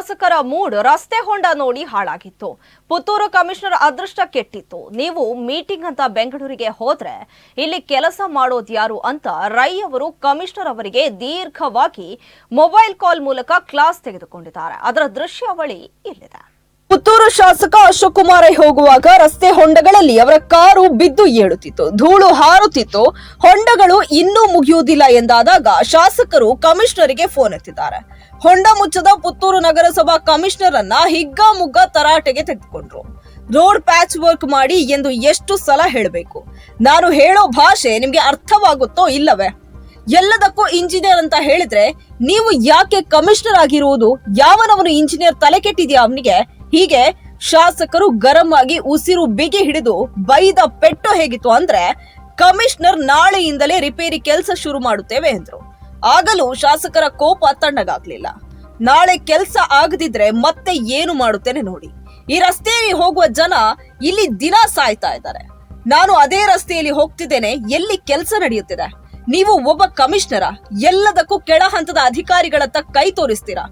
ಶಾಸಕರ ಮೂಡ್ ರಸ್ತೆ ಹೊಂಡ ನೋಡಿ ಹಾಳಾಗಿತ್ತು. ಪುತ್ತೂರು ಕಮಿಷನರ್ ಅದೃಷ್ಟ ಕೆಟ್ಟಿತ್ತು. ನೀವು ಮೀಟಿಂಗ್ ಅಂತ ಬೆಂಗಳೂರಿಗೆ ಹೋದ್ರೆ ಇಲ್ಲಿ ಕೆಲಸ ಮಾಡೋದು ಯಾರು ಅಂತ ರೈ ಅವರು ಕಮಿಷನರ್ ಅವರಿಗೆ ದೀರ್ಘವಾಗಿ ಮೊಬೈಲ್ ಕಾಲ್ ಮೂಲಕ ಕ್ಲಾಸ್ ತೆಗೆದುಕೊಂಡಿದ್ದಾರೆ. ಅದರ ದೃಶ್ಯಾವಳಿ ಇಲ್ಲಿದೆ. ಪುತ್ತೂರು ಶಾಸಕ ಅಶೋಕ್ ಕುಮಾರ್ ಹೋಗುವಾಗ ರಸ್ತೆ ಹೊಂಡಗಳಲ್ಲಿ ಅವರ ಕಾರು ಬಿದ್ದು ಏಳುತ್ತಿತ್ತು, ಧೂಳು ಹಾರುತ್ತಿತ್ತು. ಹೊಂಡಗಳು ಇನ್ನೂ ಮುಗಿಯುವುದಿಲ್ಲ ಎಂದಾದಾಗ ಶಾಸಕರು ಕಮಿಷನರಿಗೆ ಫೋನ್ ಎತ್ತಿದ್ದಾರೆ. ಹೊಂಡ ಮುಚ್ಚದ ಪುತ್ತೂರು ನಗರಸಭಾ ಕಮಿಷನರ್ ಅನ್ನ ಹಿಗ್ಗಾಮುಗ್ಗ ತರಾಟೆಗೆ ತೆಗೆದುಕೊಂಡ್ರು. ರೋಡ್ ಪ್ಯಾಚ್ ವರ್ಕ್ ಮಾಡಿ ಎಂದು ಎಷ್ಟು ಸಲ ಹೇಳಬೇಕು? ನಾನು ಹೇಳೋ ಭಾಷೆ ನಿಮ್ಗೆ ಅರ್ಥವಾಗುತ್ತೋ ಇಲ್ಲವೇ? ಎಲ್ಲದಕ್ಕೂ ಇಂಜಿನಿಯರ್ ಅಂತ ಹೇಳಿದ್ರೆ ನೀವು ಯಾಕೆ ಕಮಿಷನರ್ ಆಗಿರುವುದು? ಯಾವನವನು ಇಂಜಿನಿಯರ್ ತಲೆ ಕೆಟ್ಟಿದೆಯಾ ಅವನಿಗೆ? ಹೀಗೆ ಶಾಸಕರು ಗರಂ ಆಗಿ ಉಸಿರು ಬಿಗಿ ಹಿಡಿದು ಬೈದ ಪೆಟ್ಟು ಹೇಗಿತ್ತು ಅಂದ್ರೆ ಕಮಿಷನರ್ ನಾಳೆಯಿಂದಲೇ ರಿಪೇರಿ ಕೆಲಸ ಶುರು ಮಾಡುತ್ತೇವೆ ಎಂದ್ರು. ಆಗಲೂ ಶಾಸಕರ ಕೋಪ ತಣ್ಣಗಾಗ್ಲಿಲ್ಲ. ನಾಳೆ ಕೆಲಸ ಆಗದಿದ್ರೆ ಮತ್ತೆ ಏನು ಮಾಡುತ್ತೇನೆ ನೋಡಿ. ಈ ರಸ್ತೆಯಲ್ಲಿ ಹೋಗುವ ಜನ ಇಲ್ಲಿ ದಿನ ಸಾಯ್ತಾ ಇದ್ದಾರೆ. ನಾನು ಅದೇ ರಸ್ತೆಯಲ್ಲಿ ಹೋಗ್ತಿದ್ದೇನೆ, ಎಲ್ಲಿ ಕೆಲಸ ನಡೆಯುತ್ತಿದೆ? ನೀವು ಒಬ್ಬ ಕಮಿಷನರ, ಎಲ್ಲದಕ್ಕೂ ಕೆಳ ಹಂತದ ಅಧಿಕಾರಿಗಳತ್ತ ಕೈ ತೋರಿಸ್ತೀರಾ?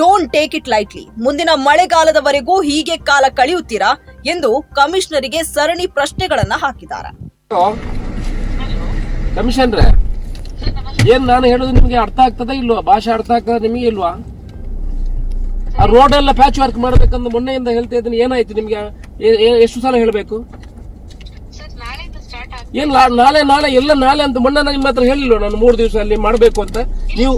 ಡೋಂಟ್ ಟೇಕ್ ಇಟ್ ಲೈಟ್ಲಿ ಮುಂದಿನ ಮಳೆಗಾಲದವರೆಗೂ ಹೀಗೆ ಕಾಲ ಕಳೆಯುತ್ತೀರಾ? ಎಂದು ಕಮಿಷನರಿಗೆ ಸರಣಿ ಪ್ರಶ್ನೆಗಳನ್ನ ಹಾಕಿದ್ದಾರೆ. ಏನ್ ನಾನು ಹೇಳೋದು ನಿಮಗೆ ಅರ್ಥ ಆಗ್ತದ ಇಲ್ವಾ? ಭಾಷೆ ಅರ್ಥ ಆಗ್ತದ ನಿಮಗೆ ಇಲ್ವಾ? ಆ ರೋಡ್ ಎಲ್ಲ ಪ್ಯಾಚ್ ವರ್ಕ್ ಮಾಡ್ಬೇಕಂದ್ರೆ ಮೊನ್ನೆಯಿಂದ ಹೇಳ್ತಾ ಇದ್ದೀನಿ, ಏನಾಯ್ತು ನಿಮ್ಗೆ? ಎಷ್ಟು ಸಲ ಹೇಳ್ಬೇಕು? ಏನ್ ನಾಳೆ ನಾಳೆ ಎಲ್ಲ ನಾಳೆ ಅಂತ ಮೊನ್ನೆ ನಾನು ನಿಮ್ಮ ಹತ್ರ ಹೇಳಿಲ್ಲ ನಾನು ಮೂರು ದಿವಸ ಅಲ್ಲಿ ಮಾಡಬೇಕು ಅಂತ? ನೀವು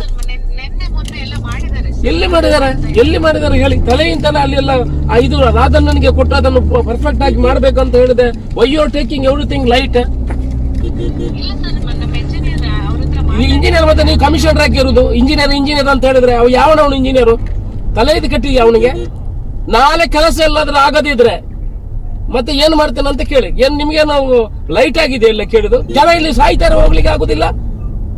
ಎಲ್ಲ ಮಾಡಿದ್ದಾರೆ ಎಲ್ಲಿ ಮಾಡಿದ್ದಾರೆ? ಹೇಳಿ ತಲೆಯಿಂದಲೇ ಅಲ್ಲಿ ಎಲ್ಲ ಇದು ರಾಧನ್ ನನಗೆ ಕೊಟ್ಟು ಅದನ್ನು ಪರ್ಫೆಕ್ಟ್ ಆಗಿ ಅಂತ ಹೇಳಿದೆ. Why you taking everything light engineer ಮತ್ತೆ ನೀವು ಕಮಿಷನರ್ ಆಗಿರೋದು ಇಂಜಿನಿಯರ್ ಇಂಜಿನಿಯರ್ ಅಂತ ಹೇಳಿದ್ರೆ ಅವ್ ಯಾವನವನು ಇಂಜಿನಿಯರ್ ತಲೆ ಇದು ಕಟ್ಟಿದ್ಯಾ ಅವನಿಗೆ? ನಾಳೆ ಕೆಲಸ ಎಲ್ಲಾದ್ರೂ ಆಗದಿದ್ರೆ. ಮತ್ತೆ ಏನ್ ಮಾಡ್ತೇನೆ ಅಂತ ಕೇಳಿ. ಏನ್ ನಿಮ್ಗೆ ನಾವು ಲೈಟ್ ಆಗಿದೆ ಎಲ್ಲ ಕೇಳಿದು ಜನ ಇಲ್ಲಿ ಸಾಯ್ತಾರೆ ಹೋಗ್ಲಿಕ್ಕೆ ಆಗುದಿಲ್ಲ?